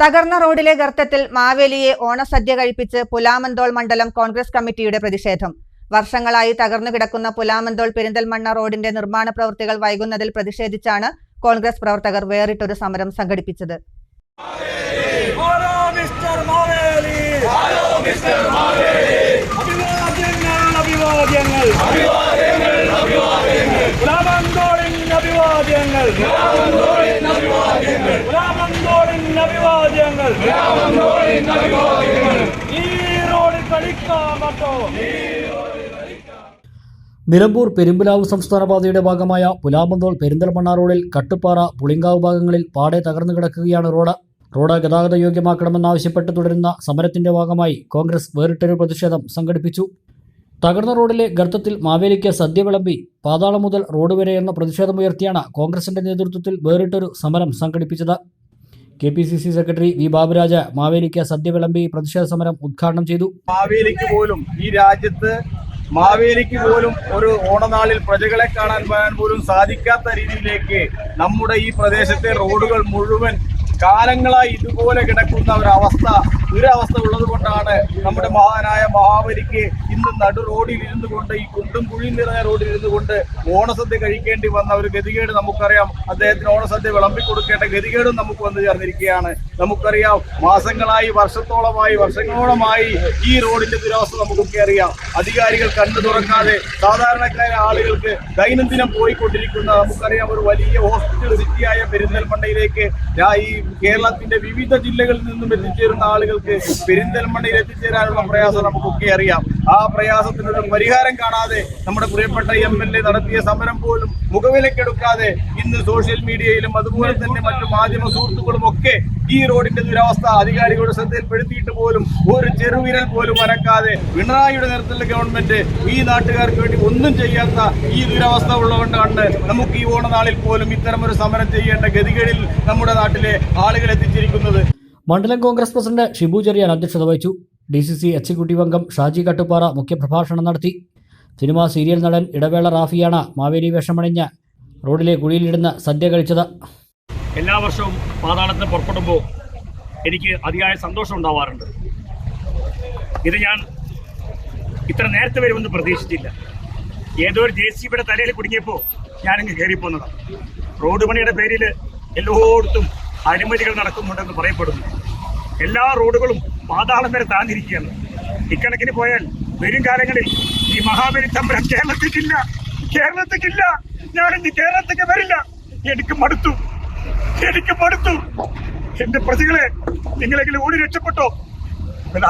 തകർന്ന റോഡിലെ ഗർത്തത്തിൽ മാവേലിയെ ഓണസദ്യ കഴിപ്പിച്ച് പുലാമന്തോൾ മണ്ഡലം കോൺഗ്രസ് കമ്മിറ്റിയുടെ പ്രതിഷേധം. വർഷങ്ങളായി തകർന്നു കിടക്കുന്ന പുലാമന്തോൾ പെരിന്തൽമണ്ണ റോഡിന്റെ നിർമ്മാണ പ്രവൃത്തികൾ വൈകുന്നതിൽ പ്രതിഷേധിച്ചാണ് കോൺഗ്രസ് പ്രവർത്തകർ വേറിട്ടൊരു സമരം സംഘടിപ്പിച്ചത്. അഭിവാദ്യങ്ങൾ അഭിവാദ്യങ്ങൾ ഈ നിലമ്പൂർ പെരുമ്പലാവ് സംസ്ഥാന പാതയുടെ ഭാഗമായ പുലാമന്തോൾ പെരിന്തൽമണ്ണ റോഡിൽ കട്ടുപ്പാറ പുളിങ്കാവ് ഭാഗങ്ങളിൽ പാടെ തകർന്നു കിടക്കുകയാണ് റോഡ്. റോഡ് ഗതാഗത യോഗ്യമാക്കണമെന്നാവശ്യപ്പെട്ട് തുടരുന്ന സമരത്തിന്റെ ഭാഗമായി കോൺഗ്രസ് വേറിട്ടൊരു പ്രതിഷേധം സംഘടിപ്പിച്ചു. തകർന്ന റോഡിലെ ഗർത്തത്തിൽ മാവേലിക്ക് സദ്യ വിളമ്പി പാതാളം മുതൽ റോഡ് വരെ എന്ന പ്രതിഷേധമുയർത്തിയാണ് കോൺഗ്രസിന്റെ നേതൃത്വത്തിൽ വേറിട്ടൊരു സമരം സംഘടിപ്പിച്ചത്. K P C C secretary V Baburaj മാവേലിക്ക് സദ്യ വിളമ്പി പ്രതിഷേധ സമരം ഉദ്ഘാടനം ചെയ്തു. മാവേലിക്ക് പോലും ഈ രാജ്യത്ത് മാവേലിക്ക് പോലും ഒരു ഓണനാളിൽ പ്രജകളെ കാണാൻ വരാൻ പോലും സാധിക്കാത്ത രീതിയിലേക്ക് നമ്മുടെ ഈ പ്രദേശത്തെ റോഡുകൾ മുഴുവൻ കാലങ്ങളായി ഇതുപോലെ കിടക്കുന്ന ഒരവസ്ഥ ദുരവസ്ഥ ഉള്ളത് കൊണ്ടാണ് നമ്മുടെ മഹാനായ മഹാബലിക്ക് ഇന്ന് നടു റോഡിൽ ഇരുന്നു കൊണ്ട് ഈ കുണ്ടും കുഴിയും നിറഞ്ഞ റോഡിൽ ഇരുന്നു കൊണ്ട് ഓണസദ്യ കഴിക്കേണ്ടി വന്ന ഒരു ഗതികേട് നമുക്കറിയാം. അദ്ദേഹത്തിന് ഓണസദ്യ വിളമ്പി കൊടുക്കേണ്ട ഗതികേടും നമുക്ക് വന്നു ചേർന്നിരിക്കുകയാണ്. നമുക്കറിയാം മാസങ്ങളായി വർഷത്തോളമായി വർഷങ്ങളോളമായി ഈ റോഡിന്റെ ദുരവസ്ഥ നമുക്കൊക്കെ അറിയാം. അധികാരികൾ കണ്ണു തുറക്കാതെ സാധാരണക്കാരായ ആളുകൾക്ക് ദൈനംദിനം പോയിക്കൊണ്ടിരിക്കുന്ന നമുക്കറിയാം ഒരു വലിയ ഹോസ്പിറ്റൽ സിറ്റിയായ പെരിന്തൽമണ്ണയിലേക്ക് ഈ കേരളത്തിന്റെ വിവിധ ജില്ലകളിൽ നിന്നും എത്തിച്ചേരുന്ന ആളുകൾക്ക് പെരിന്തൽമണ്ണയിൽ എത്തിച്ചേരാനുള്ള പ്രയാസം നമുക്കൊക്കെ അറിയാം. ആ പ്രയാസത്തിനൊരു പരിഹാരം കാണാതെ നമ്മുടെ പ്രിയപ്പെട്ട എം എൽ എ നടത്തിയ സമരം പോലും മുഖവിലക്കെടുക്കാതെ ഇന്ന് സോഷ്യൽ മീഡിയയിലും അതുപോലെ തന്നെ മറ്റു മാധ്യമ സുഹൃത്തുക്കളും ഒക്കെ ഈ റോഡിന്റെ ദുരവസ്ഥ അധികാരികളുടെ ശ്രദ്ധയിൽപ്പെടുത്തിയിട്ട് പോലും ഒരു ചെറുവിരൽ പോലും വരക്കാതെ പിണറായിയുടെ നേതൃത്വത്തിലുള്ള ഗവൺമെന്റ് ഈ നാട്ടുകാർക്ക് വേണ്ടി ഒന്നും ചെയ്യാത്ത ഈ ദുരവസ്ഥ ഉള്ളതുകൊണ്ടാണ് നമുക്ക് ഈ ഓണനാളിൽ പോലും ഇത്തരമൊരു സമരം ചെയ്യേണ്ട ഗതികളിൽ നമ്മുടെ നാട്ടിലെ ആളുകൾ എത്തിച്ചിരിക്കുന്നത്. മണ്ഡലം കോൺഗ്രസ് പ്രസിഡന്റ് ഷിബു ചെറിയാൻ അധ്യക്ഷത വഹിച്ചു. ഡി സി സി എക്സിക്യൂട്ടീവ് അംഗം ഷാജി കട്ടുപ്പാറ മുഖ്യപ്രഭാഷണം നടത്തി. സിനിമാ സീരിയൽ നടൻ ഇടവേള റാഫിയാണ് മാവേലി വേഷമണിഞ്ഞ് റോഡിലെ കുഴിയിലിടുന്ന സദ്യ കഴിച്ചത്. എല്ലാ വർഷവും പാതാളത്തിന് പുറപ്പെടുമ്പോൾ എനിക്ക് അതിയായ സന്തോഷം ഉണ്ടാവാറുണ്ട്. ഇത് ഞാൻ ഇത്ര നേരത്തെ വരുമെന്ന് പ്രതീക്ഷിച്ചില്ല. ഏതോ ഒരു ജെ സി ബിയുടെ തലയിൽ കുടുങ്ങിയപ്പോൾ ഞാനിങ്ങ് കയറിപ്പോന്നതാണ് റോഡ് പണിയുടെ പേരിൽ എല്ലായിടത്തും അഴിമതികൾ നടക്കുന്നുണ്ടെന്ന് പറയപ്പെടുന്നു. എല്ലാ റോഡുകളും പാതാളം വരെ താന്നിരിക്കുകയാണ്. ഇക്കണക്കിന് പോയാൽ വരും കാലങ്ങളിൽ ഈ മഹാബലി സംഭരം കേരളത്തിക്കില്ല. കേരളത്തിക്കില്ല. ഞാൻ ഇനി കേരളത്തേക്ക് വരില്ല. എനിക്ക് മടുത്തു. എനിക്ക് മടുത്തു. എന്റെ പ്രതികളെ നിങ്ങളെങ്കിലും ഓടി രക്ഷപ്പെട്ടോ?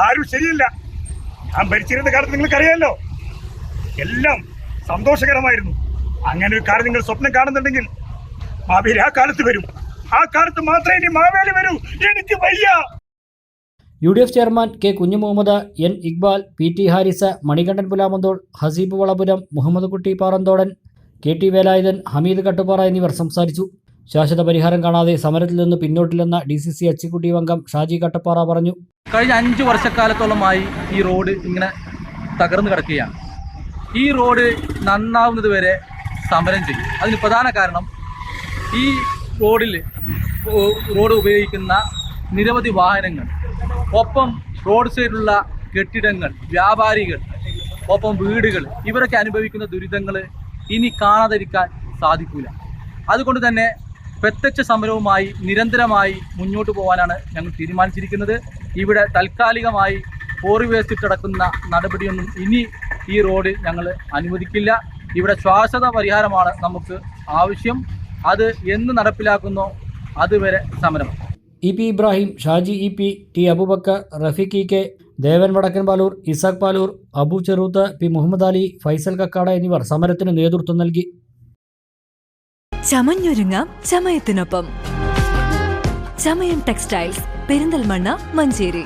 ആരും ശരിയല്ല. ഞാൻ ഭരിച്ചിരുന്ന കാലത്ത് നിങ്ങൾക്കറിയാമല്ലോ എല്ലാം സന്തോഷകരമായിരുന്നു. അങ്ങനെ ഒരു കാര്യം നിങ്ങൾ സ്വപ്നം കാണുന്നുണ്ടെങ്കിൽ ഭാവിയിൽ ആ കാലത്ത് വരും. ആ കാലത്ത് മാത്രമേ ഇനി മാവേലി വരൂ. എനിക്ക് വയ്യ. U D F chairman K Kunju Muhammad N Iqbal P T Haris Manikandan Pulamanthole Haseeb Valapuram Muhammad Kutty Paranthodan K T Velayudhan Hameed Kattupara എന്നിവർ സംസാരിച്ചു. ശാശ്വത പരിഹാരം കാണാതെ സമരത്തിൽ നിന്ന് പിന്നോട്ടില്ലെന്ന ഡി സി സി എക്സിക്യൂട്ടീവ് അംഗം ഷാജി കട്ടപ്പാറ പറഞ്ഞു. കഴിഞ്ഞ അഞ്ച് വർഷക്കാലത്തോളമായി ഈ റോഡ് ഇങ്ങനെ തകർന്നു കിടക്കുകയാണ്. ഈ റോഡ് നന്നാവുന്നത് വരെ സമരം ചെയ്യും. അതിന് പ്രധാന കാരണം ഈ റോഡിൽ റോഡ് ഉപയോഗിക്കുന്ന നിരവധി വാഹനങ്ങൾ ഒപ്പം റോഡ് സൈഡിലുള്ള കെട്ടിടങ്ങൾ വ്യാപാരികൾ ഒപ്പം വീടുകൾ ഇവരൊക്കെ അനുഭവിക്കുന്ന ദുരിതങ്ങൾ ഇനി കാണാതിരിക്കാൻ സാധിക്കില്ല അതുകൊണ്ട് തന്നെ പ്രത്യക്ഷ സമരവുമായി നിരന്തരമായി മുന്നോട്ട് പോകാനാണ് ഞങ്ങൾ തീരുമാനിച്ചിരിക്കുന്നത്. ഇവിടെ താൽക്കാലികമായി കോറി കിടക്കുന്ന നടപടിയൊന്നും ഇനി ഈ റോഡ് ഞങ്ങൾ അനുവദിക്കില്ല. ഇവിടെ ശ്വാസത പരിഹാരമാണ് നമുക്ക് ആവശ്യം. അത് എന്ന് നടപ്പിലാക്കുന്നോ അതുവരെ സമരം. E P Ibrahim Shaji E P T Abubakar Rafeeq E K Devan Vadakkan Palur Isaq Palur Abu Cheruth P Muhammad Ali Faisal Kakkada എന്നിവർ സമരത്തിന് നേതൃത്വം നൽകി. ചമഞ്ഞൊരുങ്ങാം ചമയത്തിനൊപ്പം. ചമയം ടെക്സ്റ്റൈൽസ് പെരിന്തൽമണ്ണ മഞ്ചേരി.